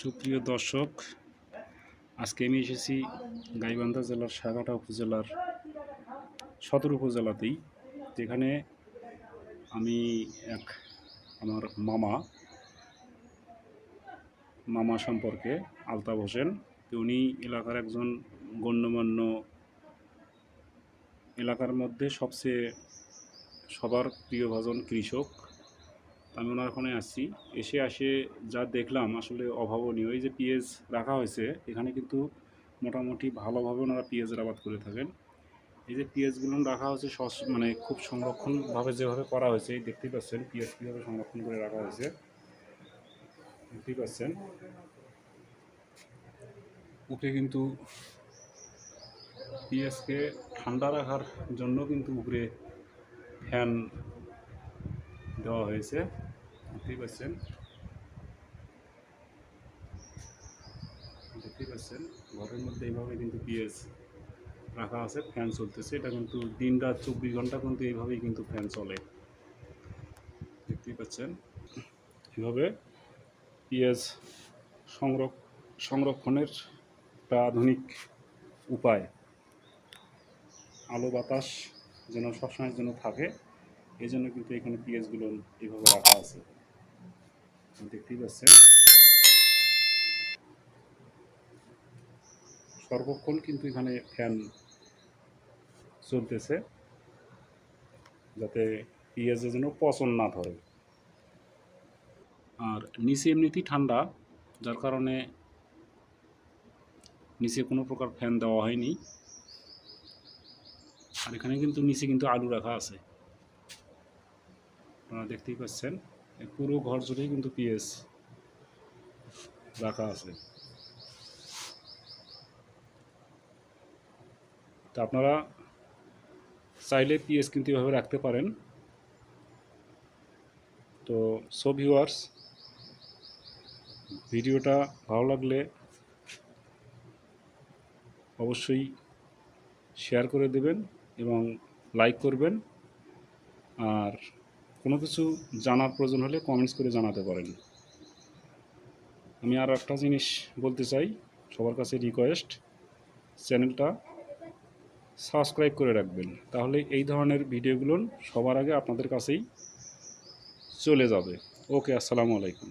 সুপ্রিয় দর্শক, আজকে আমি এসেছি গাইবান্ধা জেলার সাগাটা উপজেলার সদর উপজেলাতেই, যেখানে আমি এক আমার মামা মামা সম্পর্কে আলতাফ হোসেন। উনি এলাকার একজন গণ্যমান্য এলাকার মধ্যে সবচেয়ে সবার প্রিয়ভাজন কৃষক। আমি ওনার ওখানে আসছি। এসে আসে যা দেখলাম, আসলে অভাবনীয়। এই যে পিএস রাখা হয়েছে, এখানে কিন্তু মোটামুটি ভালোভাবে ওনারা পিএসের আবাদ করে থাকেন। এই যে পিএসগুলো রাখা হয়েছে, সস- মানে খুব সংরক্ষণভাবে যেভাবে করা হয়েছে, এই দেখতেই পাচ্ছেন, পিএস কীভাবে সংরক্ষণ করে রাখা হয়েছে। দেখতেই পাচ্ছেন। উপরে কিন্তু পিএসকে ঠান্ডা রাখার জন্য কিন্তু উপরে ফ্যান দেওয়া হয়েছে। দেখতেই পাচ্ছেন। দেখতেই পাচ্ছেন, ঘরের মধ্যে এইভাবে কিন্তু পিএস রাখা আছে, ফ্যান চলতেছে। এটা কিন্তু দিন রাত চব্বিশ ঘণ্টা কিন্তু এইভাবেই কিন্তু ফ্যান চলে। দেখতেই পাচ্ছেন এভাবে পিএস সংরক্ষ সংরক্ষণের একটা আধুনিক উপায়। আলো, বাতাস যেন সবসময়ের জন্য থাকে এই জন্য কিন্তু এখানে পিএসগুলো এইভাবে রাখা আছে। দেখতেই পাচ্ছেন। সর্বক্ষণ কিন্তু এখানে ফ্যান চলতেছে, যাতে পিএসের জন্য পচন না ধরে। আর নিচে এমনিতেই ঠান্ডা, যার কারণে নিচে কোনো প্রকার ফ্যান দেওয়া হয়নি। আর এখানে কিন্তু নিচে কিন্তু আলু রাখা আছে। আপনারা দেখতেই পাচ্ছেন। পুরো ঘর জুড়েই কিন্তু পিএস রাখা আছে। তা আপনারা চাইলে পিএস কিন্তু এভাবে রাখতে পারেন। তো সো ভিউয়ার্স ভিডিওটা ভালো লাগলে অবশ্যই শেয়ার করে দেবেন এবং লাইক করবেন। আর কোনো কিছু জানার প্রয়োজন হলে কমেন্টস করে জানাতে পারেন। আমি আর একটা জিনিস বলতে চাই, সবার কাছে রিকোয়েস্ট চ্যানেলটা সাবস্ক্রাইব করে রাখবেন। তাহলে এই ধরনের ভিডিওগুলো সবার আগে আপনাদের কাছেই চলে যাবে। ওকে আসসালামু আলাইকুম।